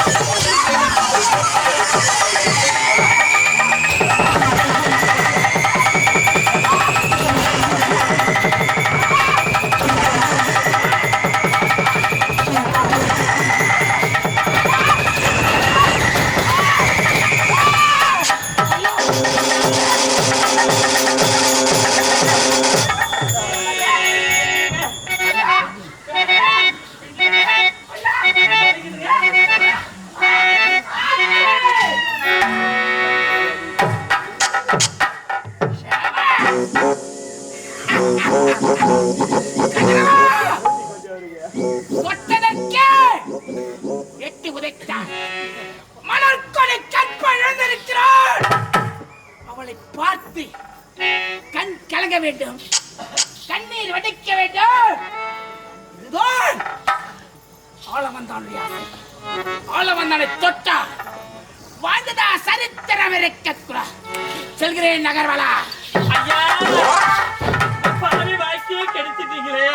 やった! எட்டி உதைத்தார் மலர்கொடை கற்ப இழந்திருக்கிறாள் அவளை பார்த்து கண் கலங்க வேண்டும். கண்ணீர் வடிக்க வேண்டும். இதுதான் ஆளவந்தானுடைய ஆசை ஆளவந்தானை தொட்டா வாழ்ந்ததா சரித்திரம் இருக்கக்கூடாது. செல்கிறேன் நகர்வலா. பாவி வாழ்க்கையே கெடுத்துட்டீங்களே.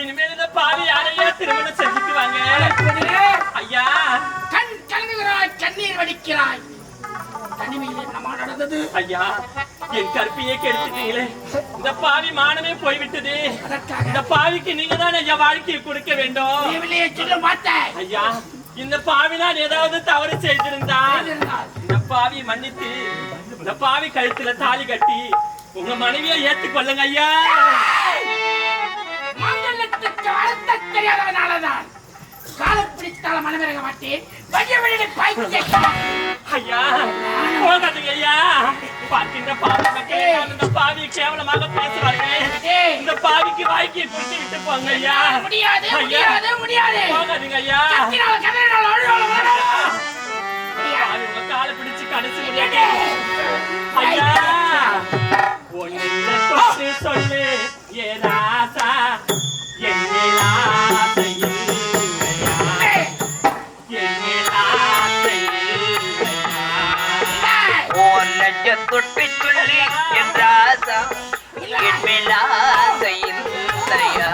இனிமேல் இந்த பாவி யாரையா திருமணம் செஞ்சுக்குவாங்க? ஐயா. கண் கலங்குகிறாய் கண்ணீர் வடிக்கிறாய். தனிமையில் என்னமா நடந்தது? ஐயா என் கற்பியே கெடுத்துட்டீங்களே. இந்த பாவி மானமே போய்விட்டது. இந்த பாவிக்கு நீங்க தான் ஐயா வாழ்க்கையை கொடுக்க வேண்டும். ஐயா இந்த பாவி நான் ஏதாவது தவறு செய்திருந்தால் இந்த பாவி மன்னித்து இந்த பாவி கழுத்துல தாலி கட்டி உங்க மனைவியை ஏத்துக்கொள்ளுங்க ஐயா. மங்களத்துக்கு அர்த்த தெரியாதவனாலதான். காலம் பிடித்தால மனமிறங்க மாட்டேன். வழிய வழியை பாய்ச்சி ஐயா போகாதீங்க ஐயா. பார்க்கின்ற பாவி இந்த பாவியை கேவலமாக இந்த பாவிக்கு வாய்க்கு குடிச்சு விட்டு போங்க ஐயா. முடியாது. முடியாது முடியாது. போகாதீங்க ஐயா. கதறினால முடியாது. பாவி உங்க காலை பிடிச்சு கடைசி எடு. தொட்டு சொல்லி என் ராசா என் மேல் ஆசை இல்லையா?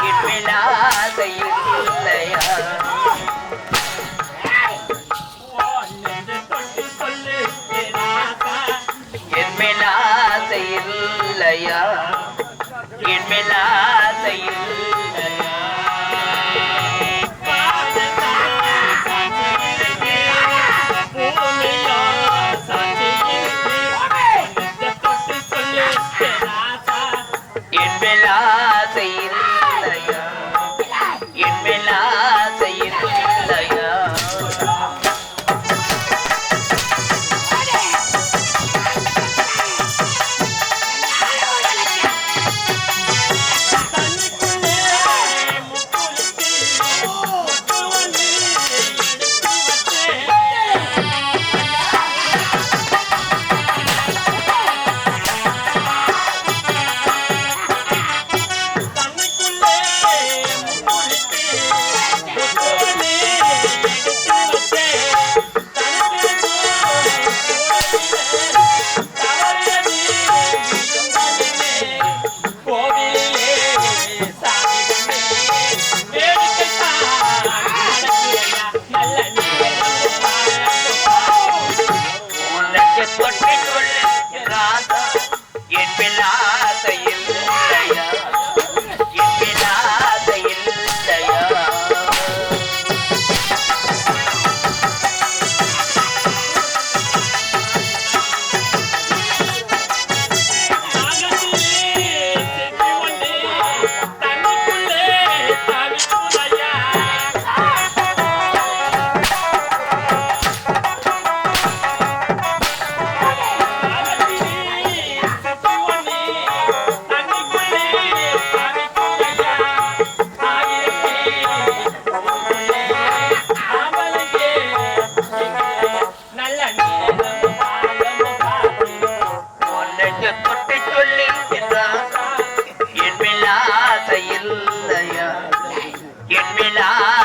என் மேல் ஆசை இல்லையா? ஒன்னு தொட்டு சொல்லு ஏ ராசா. என் மேல் ஆசை இல்லையா? என்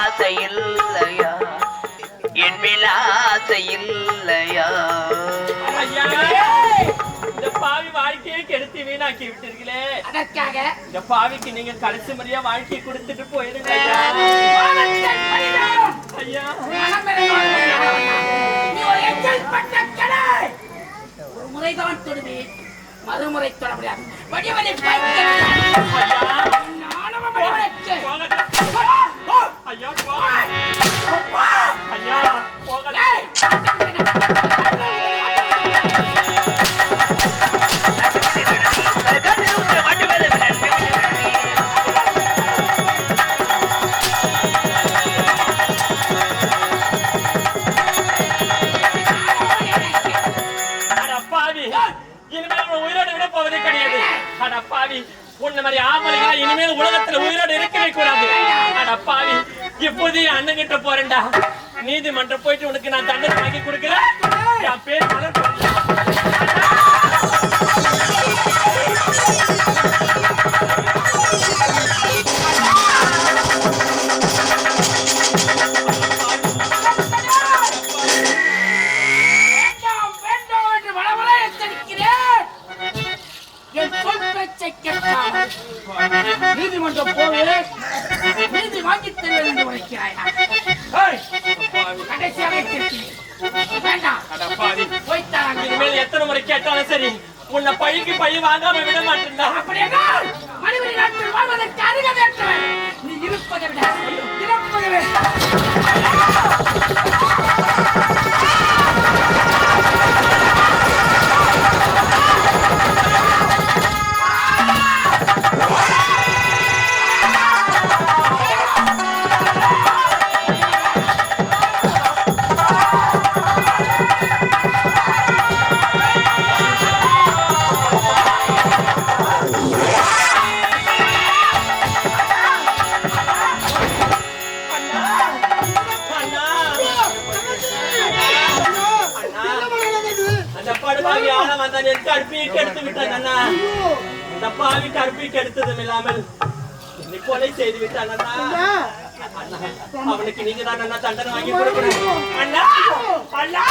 ஆசை இல்லையா என் மேல பாவி வாழ்க்கையை கெடுத்து வீணாக்கி விட்டீர்களே. இந்த பாவிக்கு நீங்க கடைசி முறையா வாழ்க்கையை கொடுத்துட்டு போயிருங்க. ஐயா ஒரு முறைதான் தொடுவேன் மறுமுறை தொட முடியாது. நீதிமன்றம் போயிட்டு உனக்கு நான் தண்டனை வாங்கி கொடுக்கிறேன். என் பேர் நீதிமன்றம் போவே நீதி வாங்கித் தருவேன் என்று உரைக்கிறாயா? இனிமேல் எத்தனை முறை கேட்டாலும் சரி உன்னை பழிக்கு பழி வாங்காம விட மாட்டேன்டா மனிதனை நாட்டில் வாழ்வதற்கு நீ இருப்பதை விட இறப்பதை கெடுத்ததும் இல்லாமல் என்னை கொலை செய்து அண்ணா. அண்ணா, அவனுக்கு நீங்க தான் அண்ணா தண்டனை வாங்கி கொடுக்கணும். அண்ணா அண்ணா.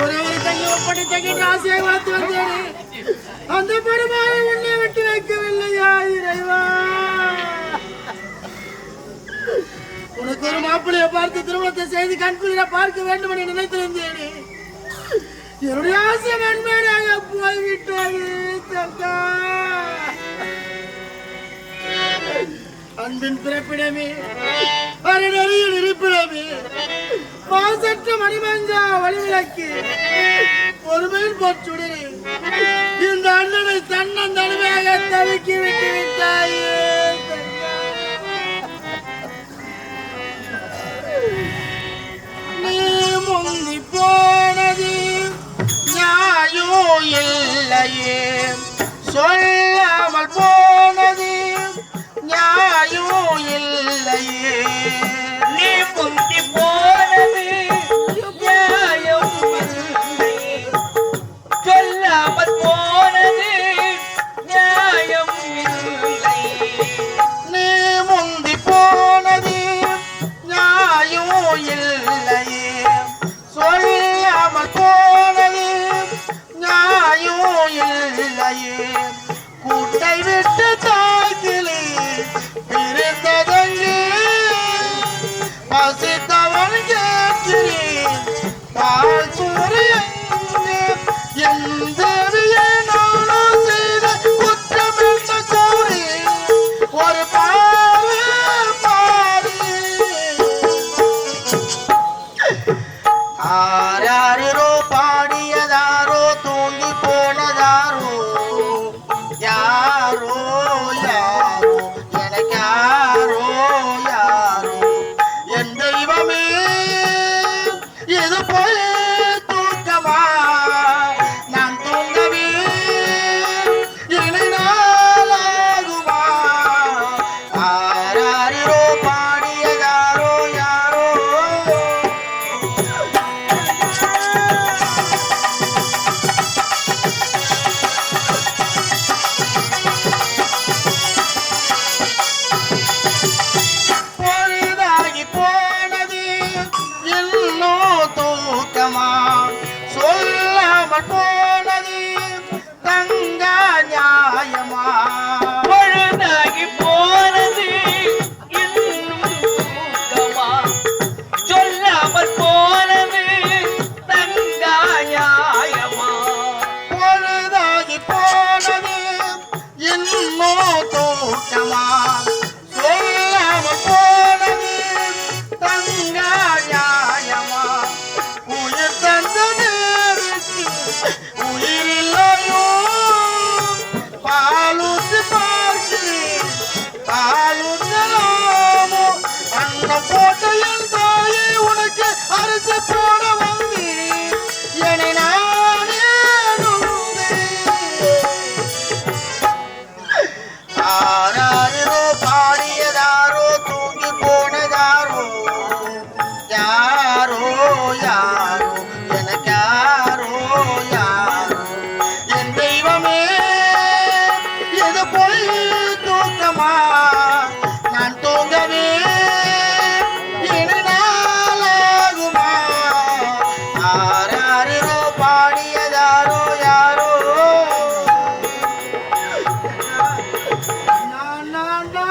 ஒரே ஒரு தங்கி ஒப்படை தங்கிட்டு ஆசையை வளர்த்து வந்தேனே. அந்த உன்னை விட்டு வைக்கவில்லையா இறைவா? உனக்கு ஒரு மாப்பிள்ளையை பார்த்து திருமணத்தை செய்து கண்குளிர பார்க்க வேண்டும் என நினைத்திருந்தேனே. என்னுடைய ஆசை நன்மையாக போய்விட்டது தங்கா. அன்பின் பிறப்பிடமே அரணறியில் இருப்பிடமே பாசற்ற மணிமஞ்சா வழிவிளக்கு பொறுமையில் போச்சுடனே இந்த அண்ணனை தன்னன் தனிமையாக தவிக்கி இல்லையே 알지